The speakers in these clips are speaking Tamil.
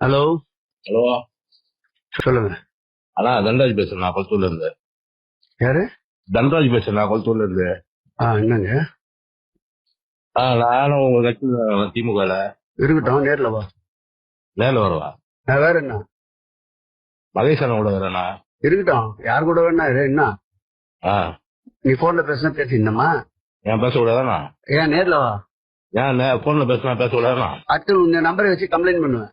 ஹலோ? ஹலோ? சொல்லுங்க. அண்ணா தன்ராஜ் பேசுறேன். கொளத்தூர்ல இருந்து. யாரு? தன்ராஜ் பேசுறேன். கொளத்தூர்ல இருந்து. ஆ என்னங்க? ஆ நானும் உங்க கட்சியில திமுகல. இருக்கட்டும் நேர்ல வா. நேரில் வரவா? நான் வேற என்ன? மகேஷ் அண்ணா கூட வரேண்ணா இருக்கட்டும். யார் கூட வேணா இரு, என்ன? ஆ. நீ போன்ல பேசினா பேசிடணுமா ஏன் பேசக்கூடாதாண்ணா ஏன் நேர்ல வா. ஏன் போன்ல பேசினா பேசக்கூடாதுண்ணா அடுத்து இந்த நம்பரை வச்சு கம்ப்ளைண்ட் பண்ணுவேன்.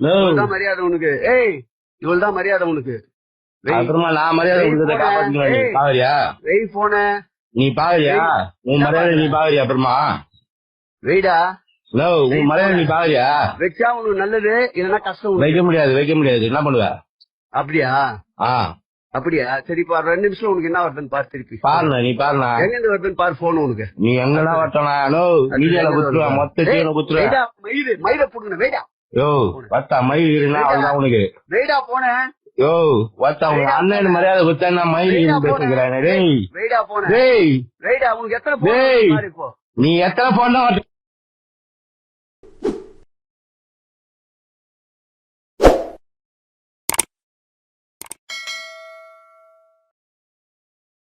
இவ்வளவுதான் மரியாதை உனக்கு. ஏய் இவ்வளவுதான் மரியாதை உனக்கு. அப்புறமா நான் மரியாதை கொடுத்தத நீ. பாவரியா வெய் போன. நீ பாவரியா உன் மரியாதை நீ? பாவரியா அப்புறமா? வெயிடா ஹலோ உன் மரியாதை நீ பாவரியா வச்சா உனக்கு நல்லது இல்லைன்னா கஷ்டம். வைக்க முடியாது வைக்க முடியாது. என்ன பண்ணுவ? அப்படியா? ஆ. அப்படியா? சரி இப்ப ரெண்டு நிமிஷம் உனக்கு என்ன வருதுன்னு பாரு திருப்பி. பாருண்ணா நீ பாருண்ணா. எங்க இருந்து வருதுன்னு பாரு போன் உனக்கு. நீ எங்கெல்லாம் வரட்டா மீடியால குத்துருவேன் மொத்த மயிறு மயிரை புடுங்க வெயிடா யோ வத்தா மயில் இருந்தா அவ்வளவுதான் உனக்கு. வெயிடா போனேன். யோ வத்தா உங்க அண்ணன் மரியாதை குத்தா மயில் வெயிடா பேசுகிறேன் டேய். வெயிடா போனேன். டேய். வெயிடா உனக்கு எத்தனை டேய். நீ எத்தனை போன்